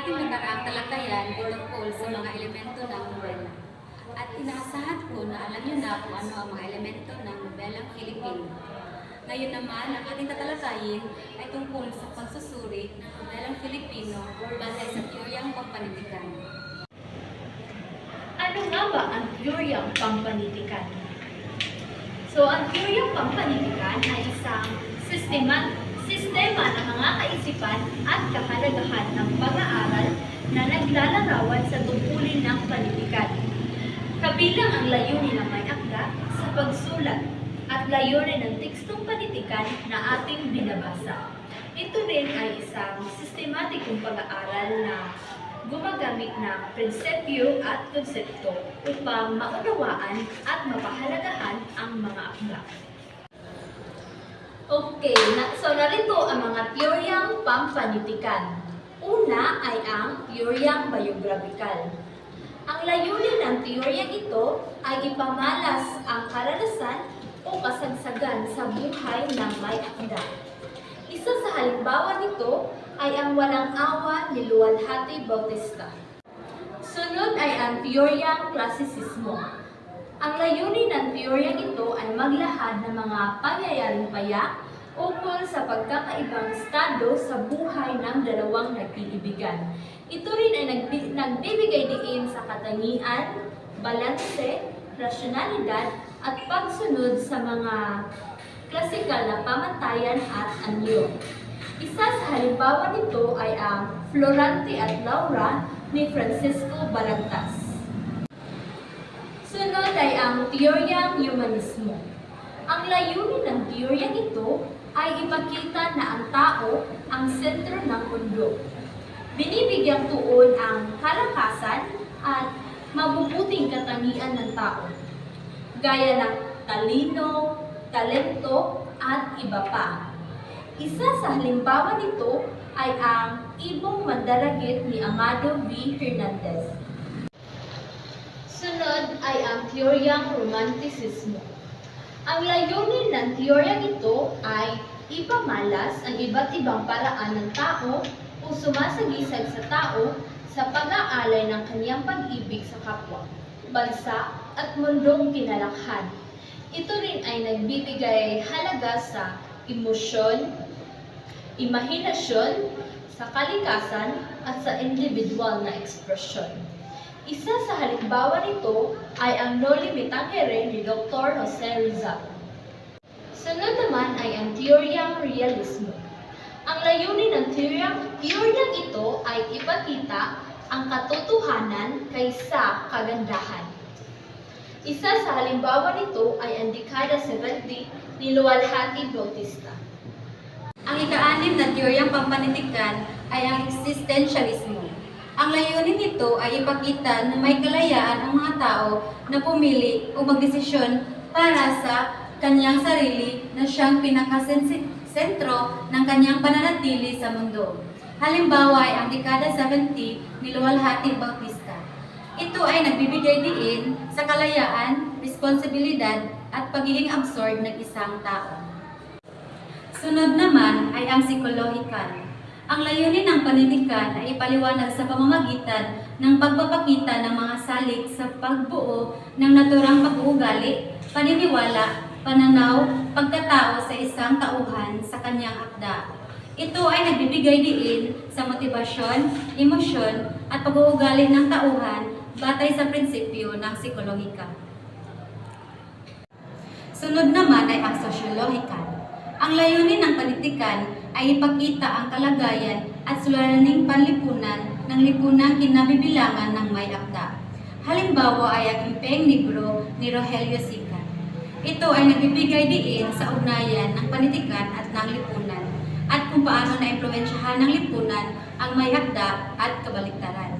ating nakaraang talakayan ay tungkol sa mga elemento ng nobela. At inaasahan ko na alam niyo na kung ano ang mga elemento ng nobelang Filipino. Ngayon naman, ang ating tatalakayin ay tungkol sa pagsusuri ng nobelang Filipino batay sa teoryang pampanitikan. Ano nga ba ang teoryang pampanitikan? So, ang teoryang pampanitikan ay isang sistema, sistema ng mga kaisipan at kahalagahan ng pag-aaral na naglalarawan sa tungkulin ng panitikan. Kabilang ang layunin ng may akda sa pagsulat at layunin ng tekstong panitikan na ating binabasa. Ito rin ay isang sistematikong pag-aaral na gumagamit ng prinsipyo at konsepto upang maunawaan at mapahalagahan ang mga akda. Okay, na, so narito ang mga teoryang pampanitikan. Una ay ang teoryang biographical. Ang layunin ng teoryang ito ay ipamalas ang karanasan o kasagsagan sa buhay ng may akda. Isa sa halimbawa nito ay ang walang awa ni Luwalhati Bautista. Sunod ay ang teoryang klasisismo. Ang layunin ng teoryang ito ay maglahad ng mga pangyayaring paya ukol sa pagkakaibang estado sa buhay ng dalawang nag-iibigan. Ito rin ay nagbi- nagbibigay diin sa katangian, balanse, rasyonalidad at pagsunod sa mga klasikal na pamantayan at anyo. Isa sa halimbawa nito ay ang Florante at Laura ni Francisco Balagtas. Sunod ay ang teoryang humanismo. Ang layunin ng teoryang ito ay ipakita na ang tao ang sentro ng mundo. Binibigyang tuon ang kalakasan at mabubuting katangian ng tao, gaya ng talino, talento, at iba pa. Isa sa halimbawa nito ay ang Ibong Mandaragit ni Amado V. Hernandez. Sunod ay ang teoryang romanticismo. Ang layunin ng teoryang ito ay ipamalas ang iba't ibang paraan ng tao o sumasagisag sa tao sa pag-aalay ng kanyang pag-ibig sa kapwa, bansa at mundong kinalakhan. Ito rin ay nagbibigay halaga sa emosyon, imahinasyon, sa kalikasan at sa individual na ekspresyon. Isa sa halimbawa nito ay ang Noli Me Tangere ni Dr. Jose Rizal. Sunod naman ay ang teoryang realismo. Ang layunin ng teoryang, teoryang ito ay ipakita ang katotohanan kaysa kagandahan. Isa sa halimbawa nito ay ang dekada 70 ni Luwalhati Bautista. Ang ika-anim na teoryang pampanitikan ay ang existentialismo. Ang layunin nito ay ipakita na may kalayaan ang mga tao na pumili o magdesisyon para sa kanyang sarili na siyang pinakasentro ng kanyang pananatili sa mundo. Halimbawa ay ang dekada 70 ni Luwalhati Bautista. Ito ay nagbibigay diin sa kalayaan, responsibilidad at pagiging absorb ng isang tao. Sunod naman ay ang psikolohikal. Ang layunin ng panitikan ay ipaliwanag sa pamamagitan ng pagpapakita ng mga salik sa pagbuo ng naturang pag-uugali, paniniwala, pananaw, pagkatao sa isang tauhan sa kanyang akda. Ito ay nagbibigay diin sa motibasyon, emosyon, at pag-uugali ng tauhan batay sa prinsipyo ng psikolohika. Sunod naman ay ang sosyologikal. Ang layunin ng panitikan ay ipakita ang kalagayan at suliraning panlipunan ng lipunang kinabibilangan ng may akda. Halimbawa ay ang Impeng Negro ni Rogelio Sica. Ito ay nagbibigay diin sa ugnayan ng panitikan at ng lipunan at kung paano na-impluensyahan ng lipunan ang may akda at kabaliktaran.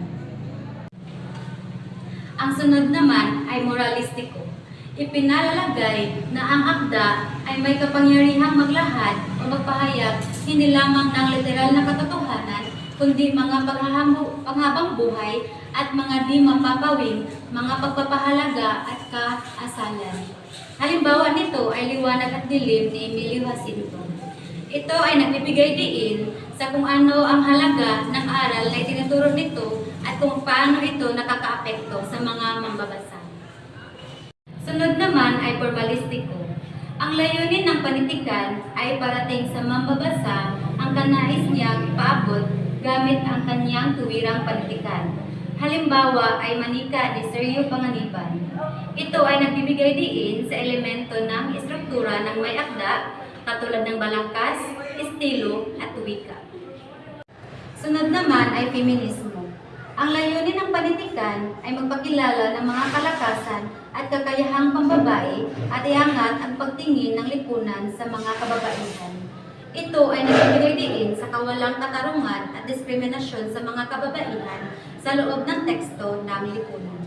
Ang sunod naman ay moralistiko. Ipinalalagay na ang akda ay may kapangyarihang maglahad o magpahayag hindi lamang ng literal na katotohanan, kundi mga panghabang buhay at mga di mapapawing mga pagpapahalaga at kaasalan. Halimbawa nito ay liwanag at dilim ni Emilio Jacinto. Ito ay nagbibigay diin sa kung ano ang halaga ng aral na itinuturo nito at kung paano ito nakakaapekto sa mga mambabasa. Sunod naman ay formалistiko. Ang layunin ng panitikan ay parating sa mambabasa ang kanais niyang ipaabot gamit ang kanyang tuwirang panitikan. Halimbawa ay manika ni Sergio Panganiban. Ito ay nagbibigay diin sa elemento ng estruktura ng may akda katulad ng balangkas, estilo at wika. Sunod naman ay feminismo. Ang layunin ng panitikan ay magpakilala ng mga kalakasan at kakayahang pambabae at iangat ang pagtingin ng lipunan sa mga kababaihan. Ito ay nagbibigay sa kawalang katarungan at diskriminasyon sa mga kababaihan sa loob ng teksto ng lipunan.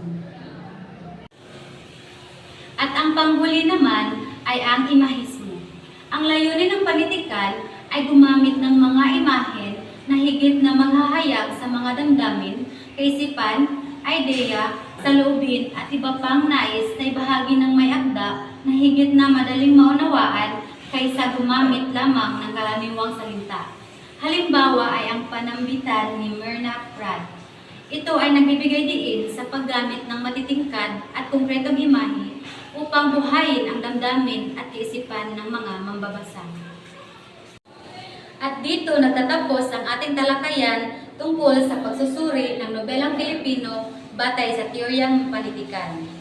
At ang panghuli naman ay ang imahismo. Ang layunin ng panitikan ay gumamit ng mga imahen na higit na maghahayag sa mga damdamin, kaisipan, ideya, saloobin at iba pang nais na ibahagi ng may akda na higit na madaling maunawaan kaysa gumamit lamang ng karaniwang salita. Halimbawa ay ang panambitan ni Myrna Pratt. Ito ay nagbibigay diin sa paggamit ng matitingkad at konkretong imahe upang buhayin ang damdamin at kaisipan ng mga mambabasa. At dito nagtatapos ang ating talakayan tungkol sa pagsusuri ng nobelang Filipino batay sa teoryang panitikan.